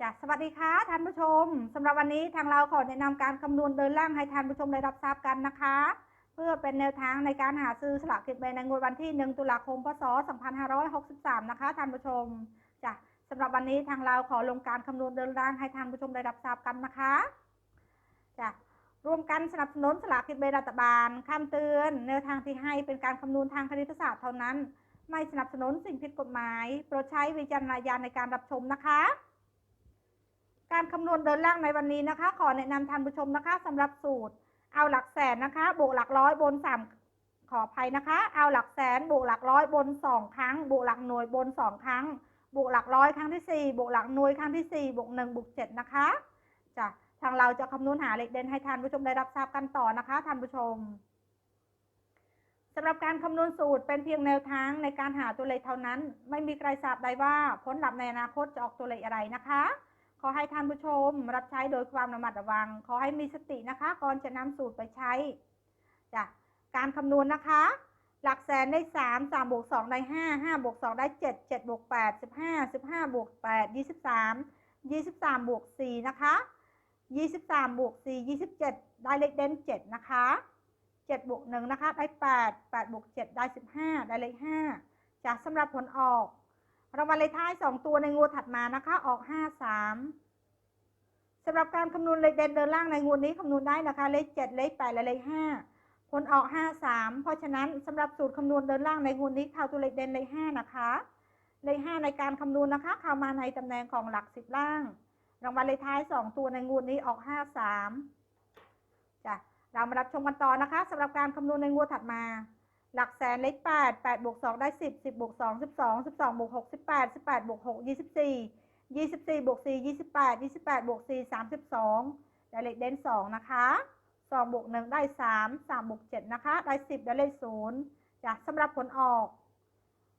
จ้ะสวัสดีค่ะท่านผู้ชมสำหรับวันนี้ทางเราขอแนะนำการคำนวณเดินล่างให้ท่านผู้ชมได้รับทราบกันนะคะ เพื่อเป็นแนวทางในการหาซื้อสลากกินแบ่งในงวดวันที่ 1 ตุลาคม พศ 2563 นะคะท่านผู้ชมจ้ะสำหรับวันนี้ทางเราขอลงการคำนวณเดินล่างให้ท่านผู้ชมได้รับทราบกันนะคะจ้ะร่วมกันสนับสนุนสลากกินแบ่งรัฐบาลคำเตือนแนวทางที่ให้เป็นการคำนวณทางคณิตศาสตร์เท่านั้น ไม่สนับสนุนสิ่งผิดกฎหมาย โปรดใช้วิจารณญาณในการรับชมนะคะ คำนวณเดินล่างในวันนี้นะคะ ขอแนะนำท่านผู้ชมนะคะสำหรับสูตร เอาหลักแสนนะคะ บวกหลักร้อยบนสามขออภัยนะคะ เอาหลักแสนบวกหลักร้อยบนสองครั้ง บวกหลักหน่วยบนสองครั้ง บวกหลักร้อยครั้งที่สี่บวกหลักหน่วยครั้งที่สี่บวกหนึ่งบวกเจ็ดนะคะจ้ะทางเราจะคำนวณหาเลขเด่นให้ท่านผู้ชมได้รับทราบกันต่อนะคะท่านผู้ชมสำหรับการคำนวณสูตรเป็นเพียงแนวทางในการหาตัวเลขเท่านั้น ไม่มีใครทราบได้ว่าผลลัพธ์ในอนาคตจะออกตัวเลขอะไรนะคะ อให้ท่านผู้ชมรับใช้โดยความระมัดระวัง ขอให้มีสตินะคะ ก่อนจะนำสูตรไปใช้จ้ะการคำนวณนะคะ หลักแสนได้สามสามบวกสองได้ห้าห้าบวกสองได้เจ็ดเจ็ดบวกแปดสิบห้าสิบห้าบวกแปดยี่สิบสามยี่สิบสามบวกสี่นะคะยี่สิบสามบวกสี่ยี่สิบเจ็ดได้เลขเด่นเจ็ดนะคะเจ็ดบวกหนึ่งนะคะได้แปดแปดบวกเจ็ดได้สิบห้าได้เลขห้าจากสำหรับผลออก รางวัลเลขท้าย 2 ตัวในงวดถัดมานะคะ ออก 5 3สำหรับการคำนวณเลขเด่นเดินล่างในงวดนี้คำนวณได้นะคะ เลข 7 เลข 8 และเลข 5 ผลออก 5 3 เพราะฉะนั้นสำหรับสูตรคำนวณเดินล่างในงวดนี้เข้าตัวเลขเด่นเลข 5 นะคะ เลข 5 ในการคำนวณนะคะเข้ามาในตำแหน่งของหลัก 10 ล่าง รางวัลเลขท้าย 2 ตัวในงวดนี้ออก 5 3จ้ะเรามารับชมกันต่อนะคะสำหรับการคำนวณในงวดถัดมา หลักแสนเลขแปดแปดบวกสองได้สิบสิบบวกสองสิบสองสิบสองบวกหกสิบแปดสิบแปดบวกหกยี่สิบสี่ยี่สิบสี่บวกสี่ยี่สิบแปดยี่สิบแปดบวกสี่สามสิบสองได้เลขเด่นสองนะคะสองบวกหนึ่งได้สามสามบวกเจ็ดนะคะ ได้สิบได้เลขศูนย์จากสำหรับผลออก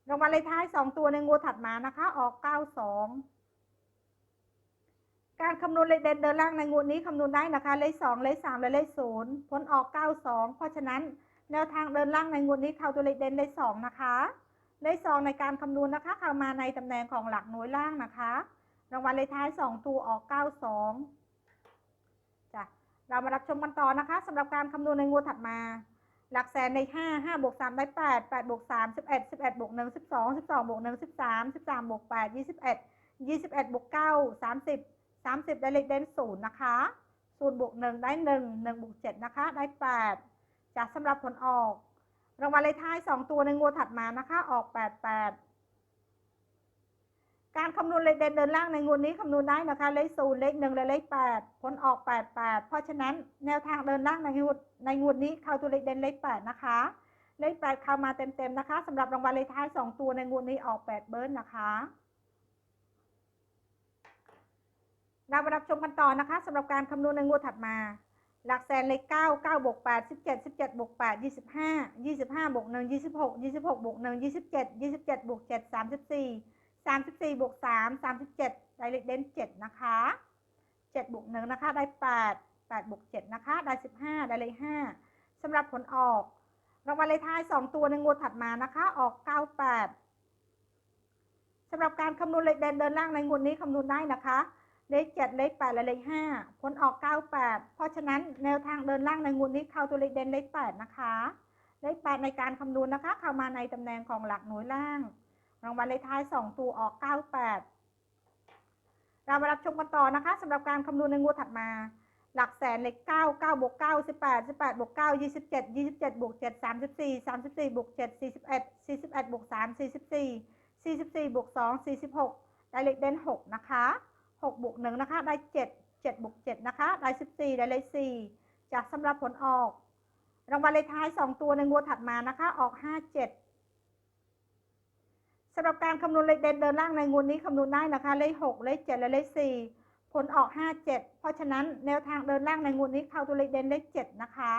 รางวัลเลขท้ายสองตัวในงวดถัดมานะคะ ออกเก้าสองการคำนวณเลขเด่นเดินล่างในงวดนี้คำนวณได้นะคะ เลขสองเลขสามและเลขศูนย์ผลออกเก้าสองเพราะฉะนั้น แนวทางเดินล่างในงวดนี้เข้าตัวเลขเด่นได้สองนะคะ ได้สองในการคำนวณนะคะเข้ามาในตำแหน่งของหลักหน่วยล่างนะคะ รางวัลเลขท้ายสองตัวออกเก้าสองจ้ะเรามารับชมกันต่อนะคะสำหรับการคำนวณในงวดถัดมา หลักแสนในห้าห้าบวกสามได้แปดแปดบวกสามสิบเอ็ดสิบเอ็ดบวกหนึ่งสิบสองสิบสองบวกหนึ่งสิบสามสิบสามบวกแปดยี่สิบเอ็ดยี่สิบเอ็ดบวกเก้าสามสิบสามสิบได้เลขเด่นศูนย์นะคะศูนย์บวกหนึ่งได้หนึ่งหนึ่งบวกเจ็ดนะคะได้แปด จากสำหรับผลออก รางวัลเลขท้าย 2 ตัวในงวดถัดมานะคะ ออก 88 การคำนวณเลขเด่นเดินล่างในงวดนี้คำนวณได้นะคะ เลขศูนย์เลขหนึ่งและเลข8ผลออก 88 เพราะฉะนั้นแนวทางเดินล่างในงวดในงวดนี้เข้าตัวเลขเด่นเลข8นะคะ เลข8เข้ามาเต็มๆนะคะสำหรับรางวัลเลขท้าย 2 ตัวในงวดนี้ออก 8 เบิร์นนะคะเรามารับชมกันต่อนะคะสำหรับการคำนวณในงวดถัดมา หลักแสนเลขเก้าเก้าบวกแปดสิบเจ็ดสิบเจ็ดบวกแปดยี่สิบห้ายี่สิบห้าบวกหนึ่งยี่สิบหกยี่สิบหกบวกหนึ่งยี่สิบเจ็ดยี่สิบเจ็ดบวกเจ็ดสามสิบสี่สามสิบสี่บวกสามสามสิบเจ็ดได้เลขเด่นเจ็ดนะคะเจ็ดบวกหนึ่งนะคะได้แปดแปดบวกเจ็ดนะคะได้สิบห้าได้เลขห้าสำหรับผลออกรางวัลเลขท้ายสองตัวในงวดถัดมานะคะ ออกเก้าแปดสำหรับการคำนวณเลขเด่นเดินล่างในงวดนี้คำนวณได้นะคะ เลขเจ็ดเลขแปดและเลขห้าผลออกเก้าแปดเพราะฉะนั้นแนวทางเดินล่างในงวดนี้เข้าตัวเลขเด่นเลขแปดนะคะ เลขแปดในการคำนวณนะคะ เข้ามาในตำแหน่งของหลักหน่วยล่าง รางวัลเลขท้ายสองตัวออกเก้าแปดเรามารับชมกันต่อนะคะสำหรับการคำนวณในงวดถัดมา หลักแสนเลขเก้าเก้าบวกเก้าสิบแปดสิบแปดบวกเก้ายี่สิบเจ็ดยี่สิบเจ็ดบวกเจ็ดสามสิบสี่สามสิบสี่บวกเจ็ดสี่สิบเอ็ดสี่สิบเอ็ดบวกสามสี่สิบสี่สี่สิบสี่บวกสองสี่สิบหกได้เลขเด่นหกนะคะ หกบวกหนึ่งนะคะ ได้เจ็ดเจ็ดบวกเจ็ดนะคะ ได้สิบสี่ได้เลขสี่จากสำหรับผลออก รางวัลเลขท้ายสองตัวในงวดถัดมานะคะ ออกห้าเจ็ดสำหรับการคำนวณเลขเด่นเดินล่างในงวดนี้คำนวณได้นะคะ เลขหกเลขเจ็ดและเลขสี่ผลออกห้าเจ็ดเพราะฉะนั้นแนวทางเดินล่างในงวดนี้เข้าตัวเลขเด่นเลขเจ็ดนะคะ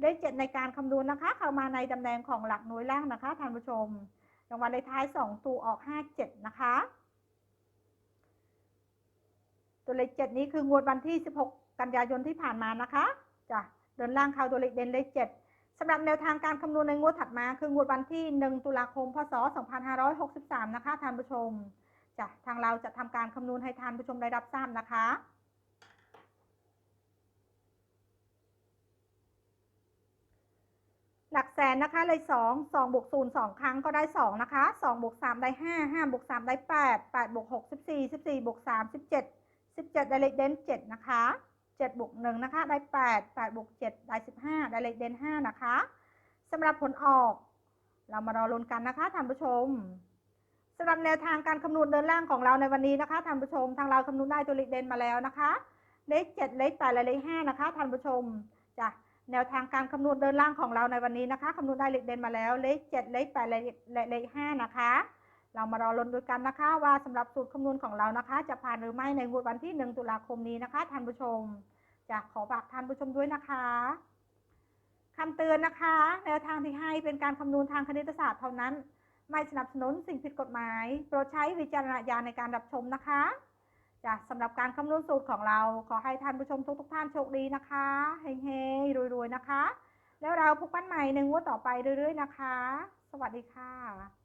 เลขเจ็ดในการคำนวณนะคะ เข้ามาในตำแหน่งของหลักหน่วยล่างนะคะท่านผู้ชม รางวัลเลขท้ายสองตัวออกห้าเจ็ดนะคะ ตัวเลขเจ็ดนี้คืองวดวันที่ 16 กันยายนที่ผ่านมานะคะจ้ะเดินล่างเข้าตัวเลขเด่นเลขเจ็ดสำหรับแนวทางการคำนวณในงวดถัดมา คืองวดวันที่ 1 ตุลาคม พศ 2563 นะคะท่านผู้ชมจ้ะทางเราจะทำการคำนวณให้ท่านผู้ชมได้รับทราบนะคะหลักแสนนะคะเลยสองสองบวกศูนย์สองครั้งก็ได้สองนะคะสองบวกสามได้ห้าห้าบวกสามได้แปดแปดบวกหกสิบสี่สิบสี่บวกสามสิบเจ็ด สิบเจ็ดได้เลขเด่นเจ็ดนะคะเจ็ดบวกหนึ่งนะคะ ได้แปดแปดบวกเจ็ดได้สิบห้าได้เลขเด่นห้านะคะสำหรับผลออก เรามารอลุ้นกันนะคะท่านผู้ชมสำหรับแนวทางการคำนวณเดินล่างของเราในวันนี้นะคะท่านผู้ชม ทางเราคำนวณได้ตัวเลขเด่นมาแล้วนะคะ เลขเจ็ดเลขแปดและเลขห้านะคะท่านผู้ชมจ้ะแนวทางการคำนวณเดินล่างของเราในวันนี้นะคะคำนวณได้เลขเด่นมาแล้ว เลขเจ็ดเลขแปดและเลขห้านะคะ เรามารอลุ้นด้วยกันนะคะ ว่าสำหรับสูตรคำนวณของเรานะคะ จะผ่านหรือไม่ในงวดวันที่หนึ่งตุลาคมนี้นะคะท่านผู้ชมจะขอฝากท่านผู้ชมด้วยนะคะคำเตือนนะคะแนวทางที่ให้เป็นการคำนวณทางคณิตศาสตร์เท่านั้น ไม่สนับสนุนสิ่งผิดกฎหมาย โปรดใช้วิจารณญาณในการรับชมนะคะจะสำหรับการคำนวณสูตรของเรา ขอให้ท่านผู้ชมทุกๆท่านโชคดีนะคะเฮงๆรวยๆนะคะ แล้วเราพบกันใหม่ในงวดต่อไปเรื่อยๆนะคะ สวัสดีค่ะ